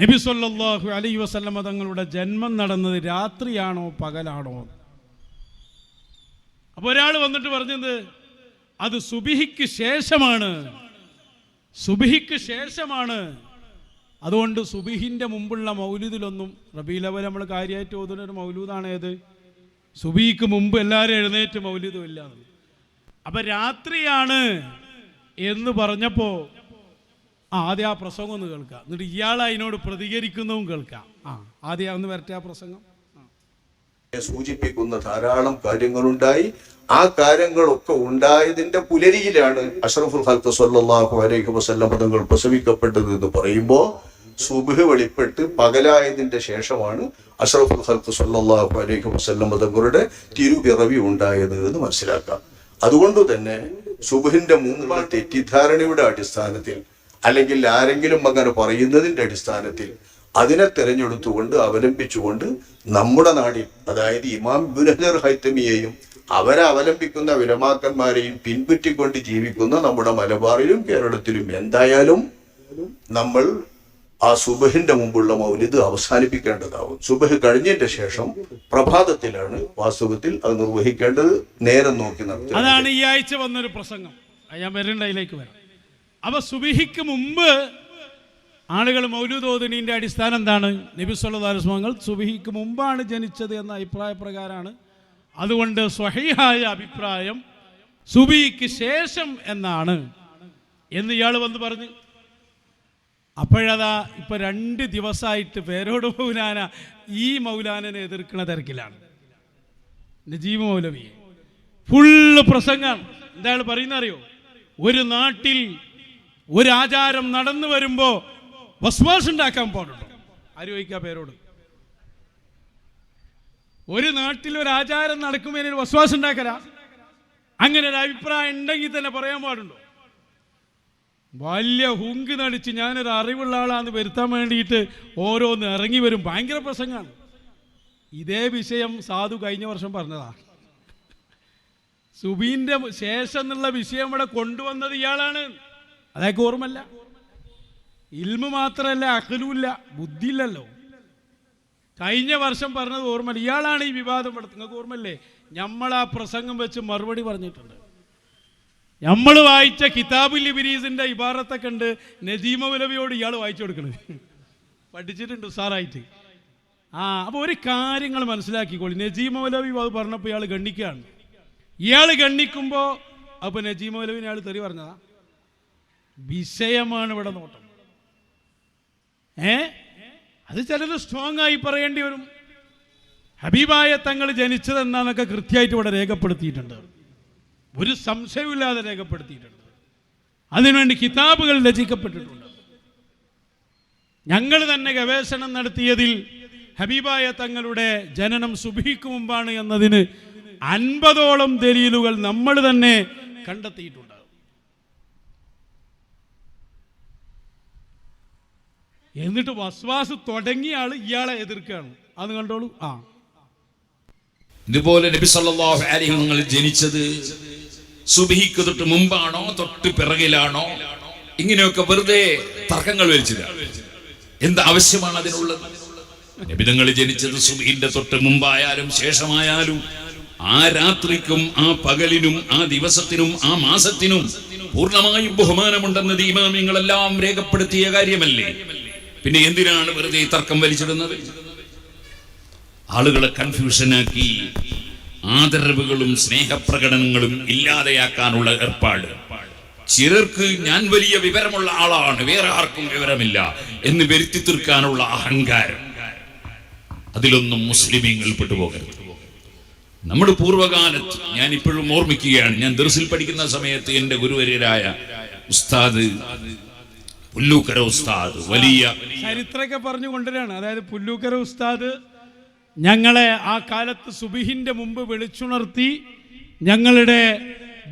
നബി സല്ലാഹു അലൈ വസല്ലമ തങ്ങളുടെ ജന്മം നടന്നത് രാത്രിയാണോ പകലാണോ? അപ്പോൾ ഒരാൾ വന്നിട്ട് പറഞ്ഞത് അത് സുബിഹിക്ക് ശേഷമാണ്. സുബിഹിക്ക് ശേഷമാണ്. അതുകൊണ്ട് സുബിഹിന്റെ മുമ്പുള്ള മൗലൂദിലൊന്നും റബീലവൽ നമ്മൾ കാര്യമായിട്ട് ഓതുന്ന ഒരു മൗലൂദാണ് ഏത്? സുബിഹിക്ക് മുമ്പ് എല്ലാവരും എഴുന്നേറ്റ് മൗലൂദും ഇല്ല. അപ്പം രാത്രിയാണ് എന്ന് പറഞ്ഞപ്പോൾ ആ ആദ്യം ആ പ്രസംഗം ഒന്ന് കേൾക്കാം എന്നിട്ട് ഇയാൾ അതിനോട് പ്രതികരിക്കുന്നതും കേൾക്കാം ആ ആദ്യം ഒന്ന് വരട്ടെ ആ പ്രസംഗം. സൂചിപ്പിക്കുന്ന ധാരാളം കാര്യങ്ങളുണ്ടായി. ആ കാര്യങ്ങളൊക്കെ ഉണ്ടായതിന്റെ പുലരിയിലാണ് അഷ്റഫുൽ ഹൽക്ക് സല്ലാഹു അലൈഹി വസല്ലം തങ്ങൾ പ്രസവിക്കപ്പെട്ടത് എന്ന് പറയുമ്പോൾ സുബഹ് വെളിപ്പെട്ട് പകലായതിന്റെ ശേഷമാണ് അഷ്റഫുൽ ഹൽക്ക് സല്ലാഹു അലൈഹി വസല്ലം തങ്ങളുടെ തിരുപിറവി ഉണ്ടായത് എന്ന് മനസ്സിലാക്കാം. അതുകൊണ്ട് തന്നെ സുബഹിന്റെ മുമ്പ് തെറ്റിദ്ധാരണയുടെ അടിസ്ഥാനത്തിൽ അല്ലെങ്കിൽ ആരെങ്കിലും അങ്ങനെ പറയുന്നതിന്റെ അടിസ്ഥാനത്തിൽ അതിനെ തിരഞ്ഞെടുത്തുകൊണ്ട് അവലംബിച്ചുകൊണ്ട് നമ്മുടെ നാടിൽ അതായത് ഇമാം ബുനഹർ ഹൈത്തമിയെയും അവരെ അവലംബിക്കുന്ന വിരമാക്കന്മാരെയും പിൻപറ്റിക്കൊണ്ട് ജീവിക്കുന്ന നമ്മുടെ മലബാറിലും കേരളത്തിലും എന്തായാലും നമ്മൾ ആ സുബഹിന്റെ മുമ്പുള്ള മൗലിദ് അവസാനിപ്പിക്കേണ്ടതാവും. സുബഹ് കഴിഞ്ഞതിന്റെ ശേഷം പ്രഭാതത്തിലാണ് വാസ്തവത്തിൽ അത് നിർവഹിക്കേണ്ടത് നേരം നോക്കി നടത്തുന്നത്. അതാണ് ഈ ആഴ്ച വന്നൊരു പ്രസംഗം. ഞാൻ വരേണ്ട വരാം. അപ്പൊ സുബിഹിക്ക് മുമ്പ് ആളുകൾ മൗലൂദോദിനീന്റെ അടിസ്ഥാനം എന്താണ്? നബി സുബിഹിക്ക് മുമ്പാണ് ജനിച്ചത് എന്ന അഭിപ്രായ പ്രകാരമാണ്. അതുകൊണ്ട് സ്വഹീഹായ അഭിപ്രായം സുബിഹിക്ക് ശേഷം എന്നാണ്. എന്ന് ഇയാൾ വന്ന് പറഞ്ഞു. അപ്പോഴതാ ഇപ്പൊ രണ്ട് ദിവസമായിട്ട് പേരോട് മൗലാന ഈ മൗലാനനെ എതിർക്കുന്ന തിരക്കിലാണ്. നജീബ് മൗലവിയെ. ഫുള്ള് പ്രസംഗം. എന്താണ് പറയുന്ന അറിയോ ഒരു നാട്ടിൽ ഒരു ആചാരം നടന്നു വരുമ്പോ വസ്വാസ് ഉണ്ടാക്കാൻ പാടുണ്ടോ? ആര് ചോദിക്കാ പേരോട്? ഒരു നാട്ടിൽ ഒരു ആചാരം നടക്കുമ്പോൾ ഒരു വസ്വാസ് ഉണ്ടാക്കല? അങ്ങനെ ഒരു അഭിപ്രായം ഉണ്ടെങ്കിൽ തന്നെ പറയാൻ പാടുണ്ടോ? വലിയ ഹുങ്ക് നടിച്ച് ഞാനൊരു അറിവുള്ള ആളാന്ന് വരുത്താൻ വേണ്ടിയിട്ട് ഓരോന്ന് ഇറങ്ങി വരും. ഭയങ്കര പ്രസംഗമാണ്. ഇതേ വിഷയം സാധു കഴിഞ്ഞ വർഷം പറഞ്ഞതാ. സുബീന്റെ ശേഷം എന്നുള്ള വിഷയം ഇവിടെ കൊണ്ടുവന്നത് ഇയാളാണ്. അതൊക്കെ ഓർമ്മല്ല ഇൽമ മാത്രമല്ല അഖലുമില്ല ബുദ്ധിയില്ലല്ലോ. കഴിഞ്ഞ വർഷം പറഞ്ഞത് ഓർമ്മയില്ല. ഇയാളാണ് ഈ വിവാദം ഇവിടെ നിങ്ങൾക്ക് ഓർമ്മല്ലേ നമ്മൾ ആ പ്രസംഗം വെച്ച് മറുപടി പറഞ്ഞിട്ടുണ്ട്. നമ്മൾ വായിച്ച കിതാബുൽ ഇബിരീസിന്റെ ഇബാറത്തൊക്കെ ഉണ്ട്. നജീമ ഉലവിയോട് ഇയാൾ വായിച്ചു കൊടുക്കണത്. പഠിച്ചിട്ടുണ്ട് സാറായിട്ട് ആ അപ്പോൾ ഒരു കാര്യങ്ങൾ മനസ്സിലാക്കിക്കോളി. നജീമ ഉലവി അത് പറഞ്ഞപ്പോൾ ഇയാൾ ഗണ്ണിക്കുകയാണ്. ഇയാൾ ഗണ്ണിക്കുമ്പോൾ അപ്പോൾ നജീമ ഉലവിനെ ഇയാൾ തെറി പറഞ്ഞതാ. വിഷയമാണ് ഇവിടെ നോട്ടം. ഏ? അത് ചിലത് സ്ട്രോങ് ആയി പറയേണ്ടി വരും. ഹബീബായ തങ്ങൾ ജനിച്ചത് എന്നാന്നൊക്കെ കൃത്യമായിട്ട് ഇവിടെ രേഖപ്പെടുത്തിയിട്ടുണ്ട്. ഒരു സംശയമില്ലാതെ രേഖപ്പെടുത്തിയിട്ടുണ്ട്. അതിനുവേണ്ടി കിതാബുകൾ രചിക്കപ്പെട്ടിട്ടുണ്ട്. ഞങ്ങൾ തന്നെ ഗവേഷണം നടത്തിയതിൽ ഹബീബായ തങ്ങളുടെ ജനനം സുബിക്ക് മുമ്പാണ് എന്നതിന് അൻപതോളം ദലീലുകൾ നമ്മൾ തന്നെ കണ്ടെത്തിയിട്ടുണ്ട്. എന്നിട്ട് വസ്വാസ് തുടങ്ങിയ ഇയാളെ എതിർക്കുകയാണ്. അത് കണ്ടോളൂ. ആ. ഇതുപോലെ നബി സല്ലല്ലാഹു അലൈഹി ജനിച്ചത് സുബഹിക്ക് തൊട്ട് മുമ്പാണോ തൊട്ട് പിറകിലാണോ? ഇങ്ങനെയൊക്കെ വെറുതെ തർക്കങ്ങൾ വലിച്ചില്ല എന്ത് ആവശ്യമാണ് അതിനുള്ളത്? നബി ജനിച്ചത് സുബഹിന്റെ തൊട്ട് മുമ്പായാലും ശേഷമായാലും ആ രാത്രിക്കും ആ പകലിനും ആ ദിവസത്തിനും ആ മാസത്തിനും പൂർണമായും ബഹുമാനമുണ്ടെന്നത് ഇമാമിങ്ങളെല്ലാം രേഖപ്പെടുത്തിയ കാര്യമല്ലേ? പിന്നെ എന്തിനാണ് വെറുതെ ഈ തർക്കം വലിച്ചിടുന്നത്? ആളുകളെ കൺഫ്യൂഷനാക്കി ആദരവുകളും സ്നേഹപ്രകടനങ്ങളും ഇല്ലാതെയാക്കാനുള്ള ഏർപ്പാട്. ചിലർക്ക് ഞാൻ വലിയ വിവരമുള്ള ആളാണ് വേറെ ആർക്കും വിവരമില്ല എന്ന് വരുത്തി തീർക്കാനുള്ള അഹങ്കാരം. അതിലൊന്നും മുസ്ലിമീങ്ങൾ പെട്ടുപോകരുത്. നമ്മുടെ പൂർവകാലത്ത് ഞാൻ ഇപ്പോഴും ഓർമ്മിക്കുകയാണ് ഞാൻ ദർസിൽ പഠിക്കുന്ന സമയത്ത് എന്റെ ഗുരുവര്യരായ ഉസ്താദ് പുല്ലൂക്കര ഉസ്താദ് വലിയ ചരിത്രമൊക്കെ പറഞ്ഞു കൊണ്ടുവരാണ്. അതായത് പുല്ലൂക്കര ഉസ്താദ് ഞങ്ങളെ ആ കാലത്ത് സുബിഹിന്റെ മുമ്പ് വിളിച്ചുണർത്തി ഞങ്ങളുടെ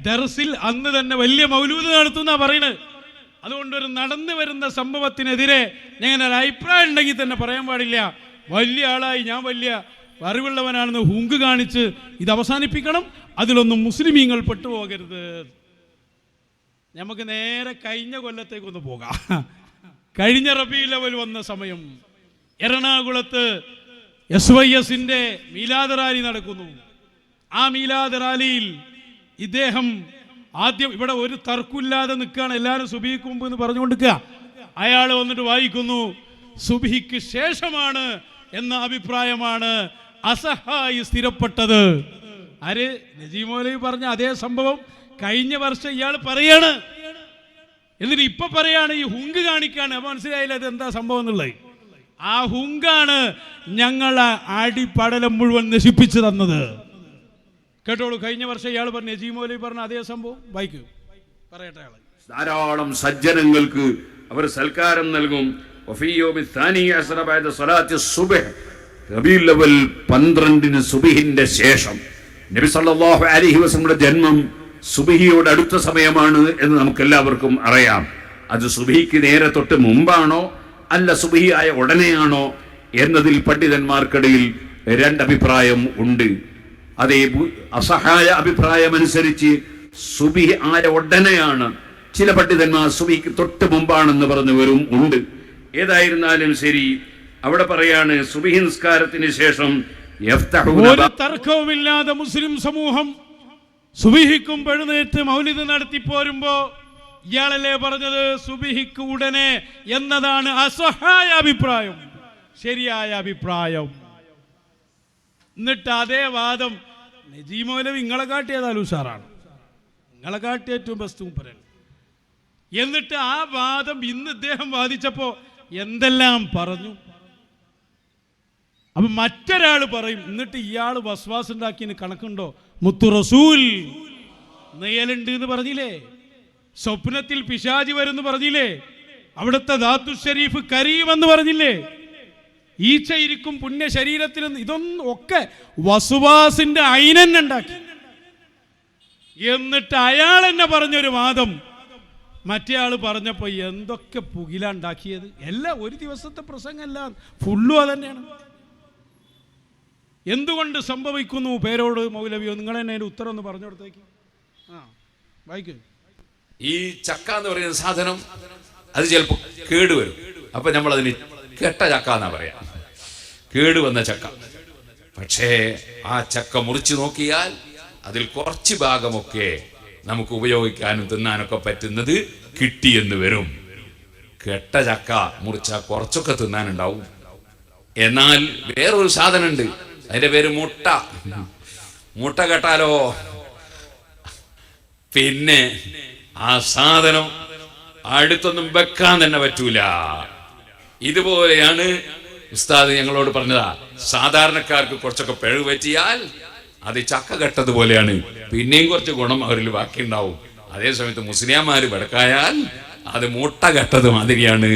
ദർസിൽ അന്ന് തന്നെ വലിയ മൗലൂദ് നടത്തുന്ന പറയുന്നത് അതുകൊണ്ട് ഒരു നടന്നു വരുന്ന സംഭവത്തിനെതിരെ ഞങ്ങൾ ഒരു അഭിപ്രായം ഉണ്ടെങ്കിൽ തന്നെ പറയാൻ പാടില്ല. വലിയ ആളായി ഞാൻ വലിയ അറിവുള്ളവനാണെന്ന് ഹുങ്ക് കാണിച്ച് ഇത് അവസാനിപ്പിക്കണം. അതിലൊന്നും മുസ്ലിമീങ്ങൾ പെട്ടുപോകരുത്. നമുക്ക് നേരെ കഴിഞ്ഞ കൊല്ലത്തേക്കൊന്ന് പോകാം. കഴിഞ്ഞ റബി ലെവൽ വന്ന സമയം എറണാകുളത്ത് എസ് വൈ എസിന്റെ മീലാദ് റാലി നടക്കുന്നു. ആ മീലാദ് റാലിയിൽ ഇദ്ദേഹം ആദ്യം ഇവിടെ ഒരു തർക്കമില്ലാതെ നിൽക്കുകയാണ്. എല്ലാവരും സുബിക്ക് മുമ്പ് എന്ന് പറഞ്ഞുകൊണ്ടിരിക്കുക. അയാൾ വന്നിട്ട് വായിക്കുന്നു സുബിക്ക് ശേഷമാണ് എന്ന അഭിപ്രായമാണ് അസഹായി സ്ഥിരപ്പെട്ടത്. ആര് നജീമോലി പറഞ്ഞ അതേ സംഭവം കഴിഞ്ഞ വർഷം ഇയാൾ പറയാണ്. എന്നിട്ട് ഇപ്പൊ പറയാണ് ഈ ഹുങ്ക് കാണിക്കാണ്. അപ്പൊ മനസ്സിലായില്ല അത് എന്താ സംഭവം എന്നുള്ളത്? ആ ഹുങ്കാണ് ഞങ്ങളെ അടിപ്പടലം മുഴുവൻ നശിപ്പിച്ചു തന്നത്. കേട്ടോളൂ കഴിഞ്ഞ വർഷം ഇയാൾ പറഞ്ഞു നജീമോലി പറഞ്ഞ അതേ സംഭവം? ബൈക്ക് പറയട്ടെ അയാൾ ധാരാളം സജ്ജനങ്ങൾക്ക് അവർ സൽക്കാരം നൽകും. പന്ത്രണ്ടിന് സുബഹിന്റെ ശേഷം. നബി സല്ലല്ലാഹു അലൈഹി വസല്ലമയുടെ ജന്മം സുബഹിയോട് അടുത്ത സമയമാണ് എന്ന് നമുക്ക് എല്ലാവർക്കും അറിയാം. അത് സുബഹിക്ക് നേരെ തൊട്ട് മുമ്പാണോ അല്ല സുബഹിയായ ഉടനെയാണോ എന്നതിൽ പണ്ഡിതന്മാർക്കിടയിൽ രണ്ടഭിപ്രായം ഉണ്ട്. അതേ അസഹായ അഭിപ്രായമനുസരിച്ച് സുബി ആയ ഉടനെയാണ്. ചില പണ്ഡിതന്മാർ സുബിക്ക് തൊട്ട് മുമ്പാണെന്ന് പറഞ്ഞവരും ഉണ്ട്. ഏതായിരുന്നാലും ശരി അവിടെ പറയാണ് സുബിഹി നിസ്കാരത്തിന് ശേഷം തർക്കവുമില്ലാതെ മുസ്ലിം സമൂഹം സുബിഹിക്കും എഴുന്നേറ്റ് മൗലിദ് നടത്തി പോരുമ്പോ ഇയാളല്ലേ പറഞ്ഞത്? സുബിഹിക്ക് ഉടനെ എന്നതാണ് അസഹായ അഭിപ്രായം. ശരിയായ അഭിപ്രായം. എന്നിട്ട് അതേ വാദം നജീമോലം ഇങ്ങളെ കാട്ടിയതാലു ഉഷാറാണ്. നിങ്ങളെ കാട്ടി ഏറ്റവും ബെസ്റ്റ് മൂപ്പരാണ്. എന്നിട്ട് ആ വാദം ഇന്ന് ഇദ്ദേഹം വാദിച്ചപ്പോ എന്തെല്ലാം പറഞ്ഞു? അപ്പൊ മറ്റൊരാൾ പറയും എന്നിട്ട് ഇയാൾ വസ്വാസ് ഉണ്ടാക്കിയതിന് കണക്കുണ്ടോ? മുത്തു റസൂൽ നെയ്യലുണ്ട് എന്ന് പറഞ്ഞില്ലേ? സ്വപ്നത്തിൽ പിശാജി വരുന്നു പറഞ്ഞില്ലേ? അവിടുത്തെ ധാത്തു ഷരീഫ് കരീമെന്ന് പറഞ്ഞില്ലേ? ഈച്ച ഇരിക്കും പുണ്യ ശരീരത്തിൽ ഇതൊന്നും ഒക്കെ വസുവാസിന്റെ അയിനെന്നെ ഉണ്ടാക്കി. എന്നിട്ട് അയാൾ എന്നെ പറഞ്ഞൊരു വാദം. മറ്റേ ആൾ പറഞ്ഞപ്പോ എന്തൊക്കെ പുകില ഉണ്ടാക്കിയത്? എല്ലാം ഒരു ദിവസത്തെ പ്രസംഗമല്ല ഫുള്ളും അതന്നെയാണ്. എന്തുകൊണ്ട് സംഭവിക്കുന്നു പേരോട് മൗലവിയോ? നിങ്ങൾ തന്നെ ഉത്തരം ഒന്ന് പറഞ്ഞു കൊടുത്തേക്ക്. ആ വായിക്കൂ. ഈ ചക്ക എന്ന് പറയുന്ന സാധനം അത് ചിലപ്പോൾ കേടുവരും അപ്പൊ നമ്മൾ അതിന് കെട്ട ചക്ക എന്നാ പറയാ. കേടുവന്ന ചക്ക. പക്ഷേ ആ ചക്ക മുറിച്ചു നോക്കിയാൽ അതിൽ കുറച്ച് ഭാഗമൊക്കെ നമുക്ക് ഉപയോഗിക്കാനും തിന്നാനൊക്കെ പറ്റുന്നത് കിട്ടിയെന്ന് വരും. കെട്ട ചക്ക മുറിച്ചാൽ കുറച്ചൊക്കെ തിന്നാനുണ്ടാവും. എന്നാൽ വേറൊരു സാധനമുണ്ട്. അതിന്റെ പേര് മുട്ട. മുട്ട കേട്ടാലോ? പിന്നെ ആ സാധനം അടുത്തൊന്നും വെക്കാൻ തന്നെ പറ്റൂല. ഇതുപോലെയാണ് ഉസ്താദ് ഞങ്ങളോട് പറഞ്ഞതാ. സാധാരണക്കാർക്ക് കുറച്ചൊക്കെ പിഴവ് പറ്റിയാൽ അത് ചക്ക കെട്ടതുപോലെയാണ് പിന്നെയും കുറച്ച് ഗുണം അവരിൽ ബാക്കി ബാക്കിയുണ്ടാവും അതേസമയത്ത് മുസ്ലിംമാര് വെടക്കായാൽ അത് മുട്ട കെട്ടത് മാതിരിയാണ്.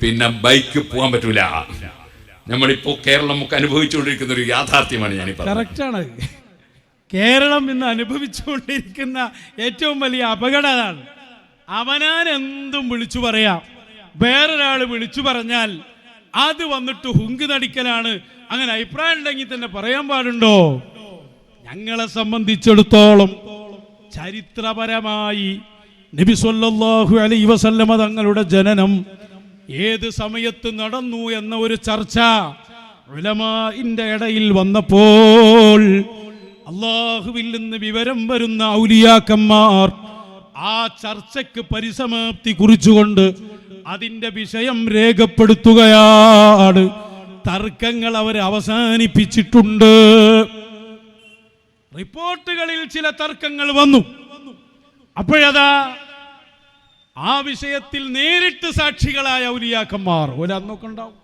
പിന്നെ ബൈക്ക് പോകാൻ പറ്റൂല. നമ്മളിപ്പോ കേരളം ഒക്കെ അനുഭവിച്ചുകൊണ്ടിരിക്കുന്ന ഒരു യാഥാർത്ഥ്യമാണ് ഞാൻ കറക്റ്റാണ്. കേരളം ഇന്ന് അനുഭവിച്ചുകൊണ്ടിരിക്കുന്ന ഏറ്റവും വലിയ അപകടം അതാണ്. അവനാൻ എന്തും വിളിച്ചു പറയാം. വേറൊരാൾ വിളിച്ചു പറഞ്ഞാൽ അത് വന്നിട്ട് ഹുങ്ക് നടിക്കലാണ്. അങ്ങനെ അഭിപ്രായം ഉണ്ടെങ്കിൽ തന്നെ പറയാൻ പാടുണ്ടോ? ഞങ്ങളെ സംബന്ധിച്ചിടത്തോളം ചരിത്രപരമായി നബി സല്ലല്ലാഹു അലൈഹി വസല്ലമ തങ്ങളുടെ ജനനം ഏത് സമയത്ത് നടന്നു എന്ന ഒരു ചർച്ച ഉലമാഇന്റെ ഇടയിൽ വന്നപ്പോൾ അള്ളാഹുവിൽ നിന്ന് വിവരം വരുന്ന ഔലിയാക്കന്മാർ ആ ചർച്ചയ്ക്ക് പരിസമാപ്തി കുറിച്ചുകൊണ്ട് അതിന്റെ വിഷയം രേഖപ്പെടുത്തുകയാണ്. തർക്കങ്ങൾ അവർ അവസാനിപ്പിച്ചിട്ടുണ്ട്. റിപ്പോർട്ടുകളിൽ ചില തർക്കങ്ങൾ വന്നു. അപ്പോഴതാ ആ വിഷയത്തിൽ നേരിട്ട് സാക്ഷികളായ ഔലിയാക്കന്മാർ. ഒരന്നൊക്കെ ഉണ്ടാവും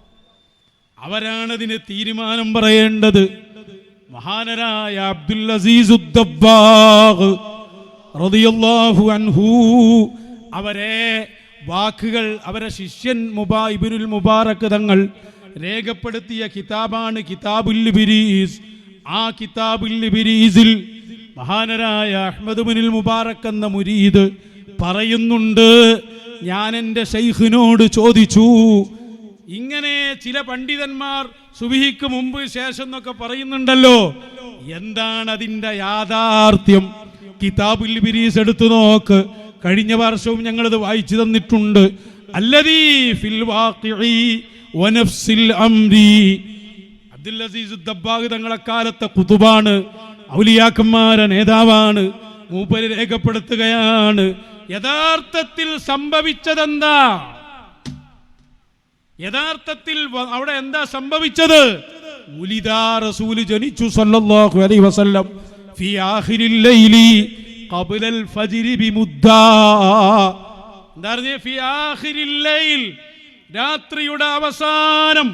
അവരാണതിന് തീരുമാനം പറയേണ്ടത്. മഹാനരായ അബ്ദുൽ അസീസ് അൻഹു അവരെ വാക്കുകൾ അവരെ ശിഷ്യൻ മുബാ ഇബിനുൽ മുബാറക് തങ്ങൾ രേഖപ്പെടുത്തിയ കിതാബാണ് കിതാബുൽ ബിരീസ്. ആ കിതാബുൽ ബിരീസിൽ മഹാനരായ ബിനുൽ മുബാറക് എന്ന മുരീദ് പറയുന്നുണ്ട്. ഞാൻ എന്റെ ഷെയ്ഖിനോട് ചോദിച്ചു. ഇങ്ങനെ ചില പണ്ഡിതന്മാർ സുബിഹിക്ക് മുമ്പ് ശേഷം എന്നൊക്കെ പറയുന്നുണ്ടല്ലോ. എന്താണ് അതിന്റെ യാഥാർത്ഥ്യം? കിതാബുൽ ബിരീസ് എടുത്തു നോക്ക്. കഴിഞ്ഞ വർഷവും ഞങ്ങളിത് വായിച്ചു തന്നിട്ടുണ്ട്. അല്ലതീ ഫിൽ വാഖിഇ വനഫ്സിൽ അംരി. അബ്ദുൽ അസീസ് ദബ്ബാഗ് കാലത്തെ കുതുബാണ്. ഔലിയാക്കന്മാരെ നേതാവാണ്. മൂപ്പര് രേഖപ്പെടുത്തുകയാണ്. യഥാർത്ഥത്തിൽ സംഭവിച്ചതെന്താ? യഥാർത്ഥത്തിൽ അവിടെ എന്താ സംഭവിച്ചത്? ഉലിദാ ജനിച്ചു സല്ലല്ലാഹു അലൈഹി വസല്ലം. ലൈലി ഫജ്രി ലൈൽ. രാത്രിയുടെ അവസാനം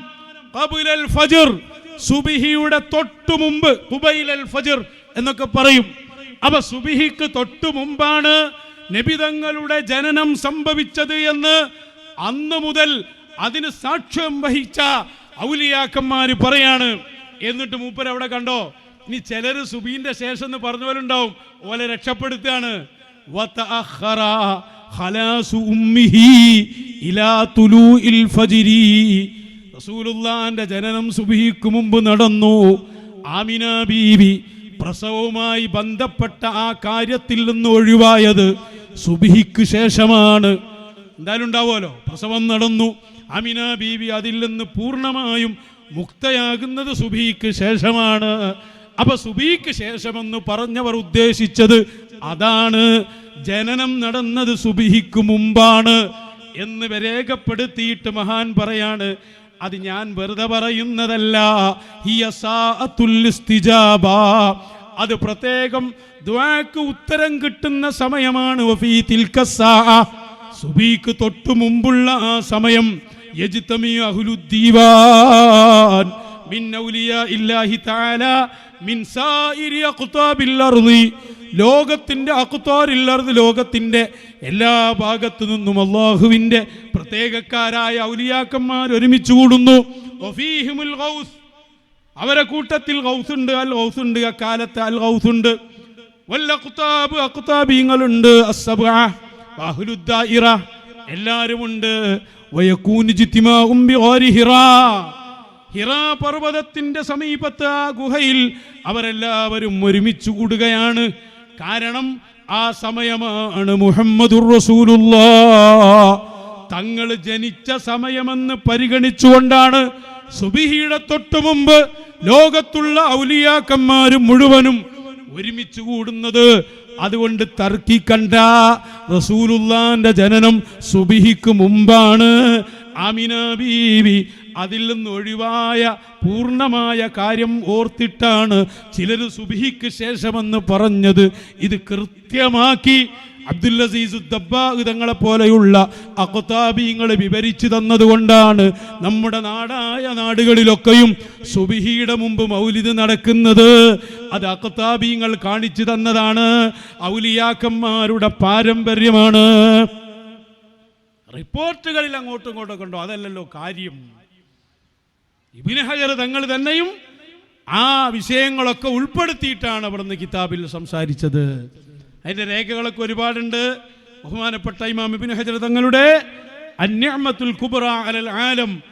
ഖബ്ലൽ ഫജ്ർ സുബിഹിയുടെ തൊട്ടു മുമ്പ് ഖുബൈലൽ ഫജ്ർ എന്നൊക്കെ പറയും. അപ്പൊ സുബിഹിക്ക് തൊട്ടു മുമ്പാണ് നബിതങ്ങളുടെ ജനനം സംഭവിച്ചത് എന്ന് അന്ന് മുതൽ അതിന് സാക്ഷ്യം വഹിച്ച ഔലിയാക്കന്മാര് പറയാണ്. എന്നിട്ട് മൂപ്പർ അവിടെ കണ്ടോ? ഇനി ചിലര് സുബീന്റെ ശേഷം എന്ന് ഓലെ രക്ഷപ്പെടുത്തുകയാണ് ഖലാസു ഉമ്മിഹി ഇലാ തുലൂഇൽ ഫജ്രി. റസൂലുള്ളാന്റെ ജനനം സുബഹിക്ക് മുമ്പ് നടന്നു. ആമിന ബീവി പ്രസവവുമായി ബന്ധപ്പെട്ട ആ കാര്യത്തിൽ നിന്ന് ഒഴിവായത്. സുബിഹിക്ക് ശേഷമാണ്. എന്തായാലും ഉണ്ടാവുമല്ലോ പ്രസവം നടന്നു. അമിന ബീവി അതിൽ നിന്ന് പൂർണമായും മുക്തയാകുന്നത് സുബിക്ക് ശേഷമാണ്. അപ്പൊ സുബിക്ക് ശേഷമെന്ന് പറഞ്ഞവർ ഉദ്ദേശിച്ചത് അതാണ്. ജനനം നടന്നത് സുബിഹിക്ക് മുമ്പാണ് എന്ന് രേഖപ്പെടുത്തിയിട്ട് മഹാൻ പറയാണ്. അത് ഞാൻ വെറുതെ പറയുന്നതല്ല. ഹിയ സാഅത്തുൽ. അത് പ്രത്യേകം ദ്വാക്ക് ഉത്തരം കിട്ടുന്ന സമയമാണ്. സുബീക്ക് തൊട്ടു മുമ്പുള്ള ആ സമയം. യജ്തമി അഹുലുദ്ദീവാൻ ഔലിയാ ലോകത്തിന്റെ ലോകത്തിന്റെ എല്ലാ ഭാഗത്തു നിന്നും അള്ളാഹുവിന്റെ പ്രത്യേകക്കാരായ ഔലിയാക്കന്മാർ ഒരുമിച്ച് കൂടുന്നു. അവരെ കൂട്ടത്തിൽ ഗൗസുണ്ട് അൽ ഗൗസുണ്ട് അക്കാലത്ത് അൽ ഗൗസുണ്ട് വല്ല കുത്താബ് അക്കുത്താബീങ്ങളുണ്ട് അഹ്ലുദ്ദായിറ എല്ലാവരും ഉണ്ട് ഹിറാ. പർവതത്തിന്റെ സമീപത്ത് ആ ഗുഹയിൽ അവരെല്ലാവരും ഒരുമിച്ച് കൂടുകയാണ്. കാരണം ആ സമയമാണ് മുഹമ്മദുർ റസൂലുള്ളാഹ് തങ്ങൾ ജനിച്ച സമയമെന്ന് പരിഗണിച്ചുകൊണ്ടാണ് സുബിഹിയുടെ തൊട്ടു മുമ്പ് ലോകത്തുള്ള ഔലിയാക്കന്മാരും മുഴുവനും ഒരുമിച്ച് കൂടുന്നത്. അതുകൊണ്ട് തർക്കിക്കണ്ട. റസൂലുല്ലാന്റെ ജനനം സുബിഹിക്ക് മുമ്പാണ്. ആമിന ബീവി അതിൽ നിന്ന് ഒഴിവായ പൂർണമായ കാര്യം ഓർത്തിട്ടാണ് ചിലർ സുബിഹിക്ക് ശേഷമെന്ന് പറഞ്ഞത്. ഇത് കൃത്യമാക്കി അബ്ദുൽ അസീസ് തങ്ങളെ പോലെയുള്ള അഖ്താബീങ്ങൾ വിവരിച്ചു തന്നതുകൊണ്ടാണ് നമ്മുടെ നാടായ നാടുകളിലൊക്കെയും സുബിഹിയുടെ മുമ്പ് മൗലിദ് നടക്കുന്നത്. അത് അഖുതാബിങ്ങൾ കാണിച്ചു തന്നതാണ്. ഔലിയാക്കന്മാരുടെ പാരമ്പര്യമാണ്. റിപ്പോർട്ടുകളിൽ അങ്ങോട്ടും ഇങ്ങോട്ടും കണ്ടോ അതല്ലല്ലോ കാര്യം. ഇബിന് ഹജർ തങ്ങൾ തന്നെയും ആ വിഷയങ്ങളൊക്കെ ഉൾപ്പെടുത്തിയിട്ടാണ് അവിടുന്ന് കിതാബിൽ സംസാരിച്ചത്. അതിന്റെ രേഖകളൊക്കെ ഒരുപാടുണ്ട്. ബഹുമാനപ്പെട്ട ഇമാം ഇബിൻ ഹജർ തങ്ങളുടെ അലൽ ആലം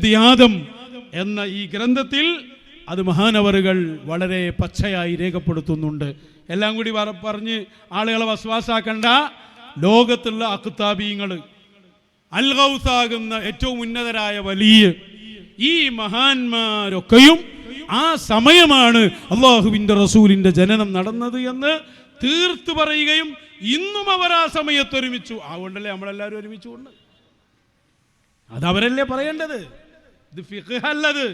ദിയാദം എന്ന ഈ ഗ്രന്ഥത്തിൽ അത് മഹാനവറുകൾ വളരെ പച്ചയായി രേഖപ്പെടുത്തുന്നുണ്ട്. എല്ലാം കൂടി പറഞ്ഞ് ആളുകളെ വസ്വാസാക്കണ്ട ലോകത്തുള്ള അൽഗൗസാകുന്ന ഏറ്റവും ഉന്നതരായ വലിയ ഈ മഹാന്മാരൊക്കെയും ആ സമയമാണ് അള്ളാഹുവിന്റെ റസൂലിന്റെ ജനനം നടന്നത് എന്ന് തീർത്തു പറയുകയും ഇന്നും അവർ ആ സമയത്ത് ഒരുമിച്ചു. അതുകൊണ്ടല്ലേ നമ്മളെല്ലാവരും ഒരുമിച്ചു കൊണ്ട്? അതവരല്ലേ പറയേണ്ടത്? ഇത് ഫിഖല്ലത്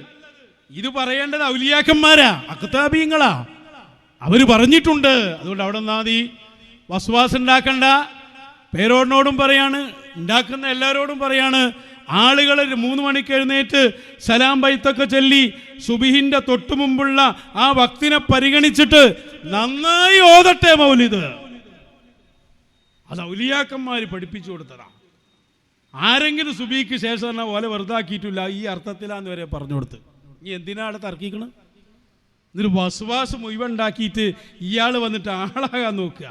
ഇത് പറയേണ്ടത് ഔലിയാക്കന്മാരാ അക്താബീങ്ങളാ അവർ പറഞ്ഞിട്ടുണ്ട്. അതുകൊണ്ട് അവിടെ നാദി വസ്വാസ് ഉണ്ടാക്കണ്ട. പേരോടിനോടും പറയാണ് ഉണ്ടാക്കുന്ന എല്ലാവരോടും പറയാണ് ആളുകൾ മൂന്ന് മണിക്ക് എഴുന്നേറ്റ് സലാം ബൈത്തൊക്കെ ചൊല്ലി സുബിഹിന്റെ തൊട്ടു മുമ്പുള്ള ആ ഭക്തിനെ പരിഗണിച്ചിട്ട് നന്നായി ഓതട്ടെ മൗലിത് അത് ഔലിയാക്കന്മാർ പഠിപ്പിച്ചു കൊടുത്തതാ. ആരെങ്കിലും സുബിക്ക് ശേഷം തന്നെ പോലെ വെറുതാക്കിയിട്ടില്ല ഈ അർത്ഥത്തിലാന്ന് വരെ പറഞ്ഞു കൊടുത്ത്. ഇനി എന്തിനാണ് തർക്കിക്കണം? ഇതൊരു വസുവാസ് മുഴുവൻ ഉണ്ടാക്കിയിട്ട് ഇയാൾ വന്നിട്ട് ആളാകാൻ നോക്കുക.